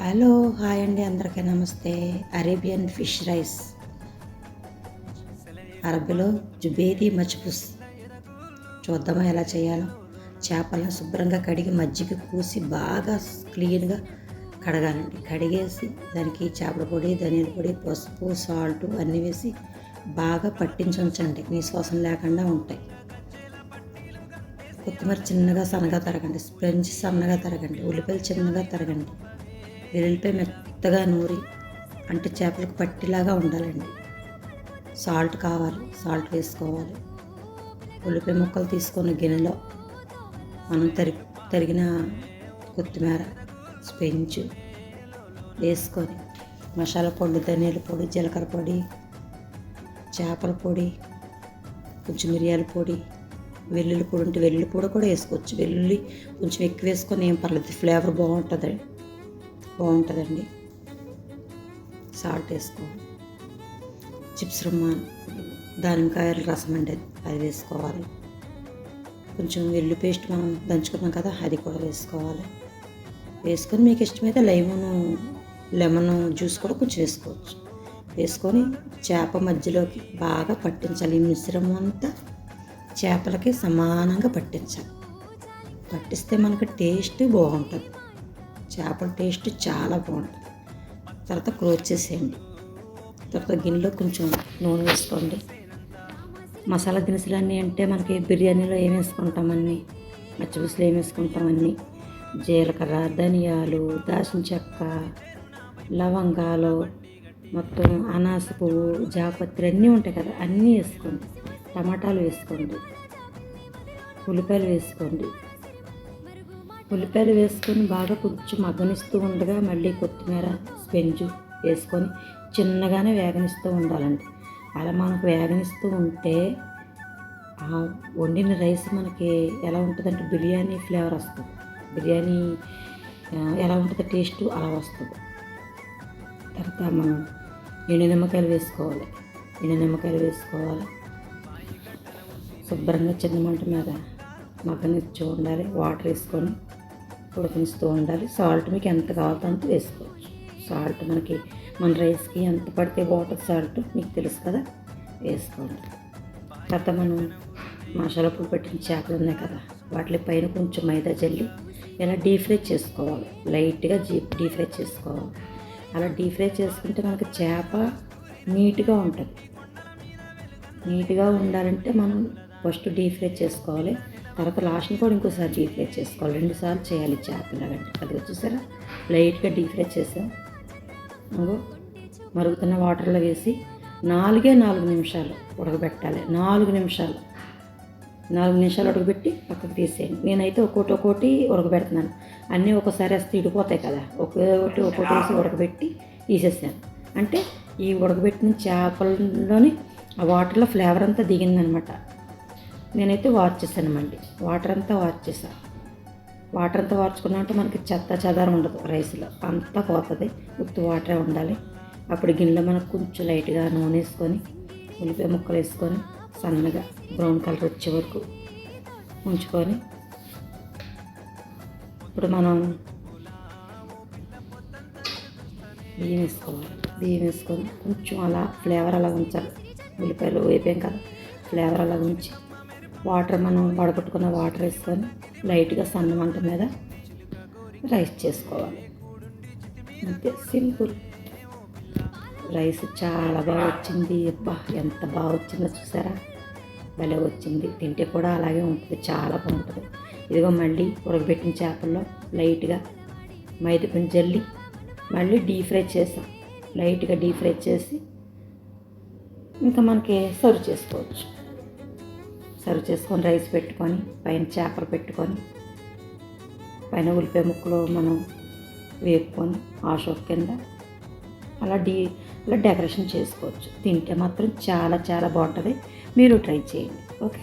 Hello hi అండి. అందరికీ నమస్తే. Arabian fish rice. అరబీలో జుబేది మజ్బూస్. చూద్దామా ఎలా చేయాలో. చేపలను శుభ్రంగా కడిగి మజ్జిగ పూసి బాగా క్లీన్గా కడగాలండి. కడిగేసి దానికి చేపల పొడి ధనియాల పొడి పసుపు సాల్ట్ అన్నీ వేసి బాగా పట్టించి ఉంచండి. నీ శ్వాసం లేకుండా ఉంటాయి. కొత్తిమీర చిన్నగా సన్నగా తరగండి. స్ప్రెంజ్ సన్నగా తరగండి. ఉల్లిపాయలు చిన్నగా తరగండి. వెల్లుల్లిపాయ మెత్తగా నూరి అంటే చేపలకు పట్టిలాగా ఉండాలండి. సాల్ట్ కావాలి సాల్ట్ వేసుకోవాలి. ఉల్లిపాయ ముక్కలు తీసుకున్న గిన్నెలో మనం తరి తరిగిన కొత్తిమీర స్పెంచ్ వేసుకొని మసాలా పొడి ధనియాల పొడి జీలకర్ర పొడి చేపల పొడి కొంచెం మిరియాల పొడి వెల్లుల్లి పొడి ఉంటే వెల్లుల్లి పొడి కూడా వేసుకోవచ్చు. వెల్లుల్లి కొంచెం ఎక్కువ వేసుకొని ఏం పర్లేదు ఫ్లేవర్ బాగుంటుంది బాగుంటుందండి. సాల్ట్ వేసుకోవాలి చిప్స్ రుమ్మాన్ దానిమ్మకాయల రసం అండి అది. వేసుకోవాలి. కొంచెం వెల్లు పేస్ట్ మనం దంచుకున్నాం కదా అది కూడా వేసుకోవాలి. వేసుకొని మీకు ఇష్టమైతే లెమన్ లెమన్ జ్యూస్ కూడా కొంచెం వేసుకోవచ్చు. వేసుకొని చేప మధ్యలోకి బాగా పట్టించాలి. ఈ మిశ్రమం అంతా చేపలకి సమానంగా పట్టించాలి. పట్టిస్తే మనకు టేస్ట్ బాగుంటుంది. చేపల టేస్ట్ చాలా బాగుంటుంది. తర్వాత క్లోజ్ చేసేయండి. తర్వాత గిన్నెలో కొంచెం నూనె వేసుకోండి. మసాలా దినుసులన్నీ అంటే మనకి బిర్యానీలో ఏమి వేసుకుంటామన్నీ మచ్చిపుసులు ఏమి వేసుకుంటామన్నీ జీలకర్ర ధనియాలు దాచిన చెక్క లవంగాలు మొత్తం అనాస పువ్వు జాపత్రి అన్నీ ఉంటాయి కదా అన్నీ వేసుకోండి. టమాటాలు వేసుకోండి. ఉల్లిపాయలు వేసుకోండి. ఉల్లిపాయలు వేసుకొని బాగా కొంచెం మగ్గనిస్తూ ఉండగా మళ్ళీ కొత్తిమీర స్పెంజు వేసుకొని చిన్నగానే వేగనిస్తూ ఉండాలండి. అలా మనకు వేగనిస్తూ ఉంటే వండిన రైస్ మనకి ఎలా ఉంటుందంటే బిర్యానీ ఫ్లేవర్ వస్తుంది. బిర్యానీ ఎలా ఉంటుంది టేస్ట్ అలా వస్తుంది. తర్వాత మనం ఎండు నిమ్మకాయలు వేసుకోవాలి. ఎండు నిమ్మకాయలు వేసుకోవాలి. శుభ్రంగా చిన్న మంట మీద మగ్గనిస్తూ ఉండాలి. వాటర్ వేసుకొని ఉడకనిస్తూ ఉండాలి. సాల్ట్ మీకు ఎంత కావాలో అంత వేసుకోవచ్చు. సాల్ట్ మనకి మన రైస్కి ఎంత పడితే వాటర్ సాల్ట్ మీకు తెలుసు కదా? వేసుకోండి తర్వాత మనం మసాలా పొడి పెట్టిన చేపలు ఉన్నాయి కదా? వాటి పైన కొంచెం మైదా జల్లి ఇలా డీప్ ఫ్రై చేసుకోవాలి. లైట్గా జీ డీప్ ఫ్రై చేసుకోవాలి. అలా డీప్ ఫ్రై చేసుకుంటే మనకి చేప నీట్గా ఉంటుంది. నీట్గా ఉండాలంటే మనం ఫస్ట్ డీప్ ఫ్రై చేసుకోవాలి. తర్వాత లాస్ట్ని కూడా ఇంకోసారి డీప్ ఫ్రై చేసుకోవాలి. రెండుసార్లు చేయాలి చేపలు అది వచ్చేసారా లైట్గా డీప్ ఫ్రై చేసాం ఇంకో మరుగుతున్న వాటర్లో వేసి నాలుగే నాలుగు నిమిషాలు ఉడకబెట్టాలి. నాలుగు నిమిషాలు. నాలుగు నిమిషాలు ఉడకబెట్టి పక్కకు తీసేయండి. నేనైతే ఒక్కోటి ఒక్కోటి ఉడకబెడుతున్నాను. అన్నీ ఒకసారి వేస్తే ఇడిపోతాయి కదా. ఒక్కొక్కటి ఒక్కొక్కటి వేసి ఉడకబెట్టి తీసేసాను. అంటే ఈ ఉడకబెట్టిన చేపలలోని ఆ వాటర్లో ఫ్లేవర్ అంతా దిగిందనమాట. నేనైతే వాచ్ చేశాను వాటర్ అంతా వాచ్ చేశాను వాటర్ అంతా వార్చుకున్నా మనకి చెత్త చెదారం ఉండదు రైస్లో. అంతా పోతుంది. ఉత్తు వాటరే ఉండాలి. అప్పుడు గిన్నెలో మనకు కొంచెం లైట్గా నూనె వేసుకొని ఉల్లిపాయ ముక్కలు వేసుకొని సన్నగా బ్రౌన్ కలర్ వచ్చే వరకు ఉంచుకొని ఇప్పుడు మనం బియ్యం వేసుకోవాలి. బియ్యం వేసుకొని కొంచెం అలా ఫ్లేవర్ అలా ఉంచాలి. ఉల్లిపాయలు వేపాం కదా ఫ్లేవర్ అలా ఉంచి వాటర్ మనం వడగొట్టుకున్న వాటర్ వేసుకొని లైట్గా సన్న మంట మీద రైస్ చేసుకోవాలి. అంతే సింపుల్. రైస్ చాలా బాగా వచ్చింది. అబ్బా ఎంత బాగా వచ్చిందో చూసారా? భలే వచ్చింది. తింటే కూడా అలాగే ఉంటుంది. చాలా బాగుంటుంది. ఇదిగో మళ్ళీ ఉడకబెట్టిన చేపల్లో లైట్గా మైదా జల్లి మళ్ళీ డీప్ ఫ్రై చేసాం. లైట్గా డీప్ ఫ్రై చేసి ఇంకా మనకి సర్వ్ చేసుకోవచ్చు. సర్వ్ చేసుకొని రైస్ పెట్టుకొని పైన చేపలు పెట్టుకొని పైన ఉల్లిపాయ ముక్కలు మనం వేపుకొని ఆషోక్ కింద అలా డీ అలా డెకరేషన్ చేసుకోవచ్చు. తింటే మాత్రం చాలా చాలా బాగుంటుంది. మీరు ట్రై చేయండి. ఓకే?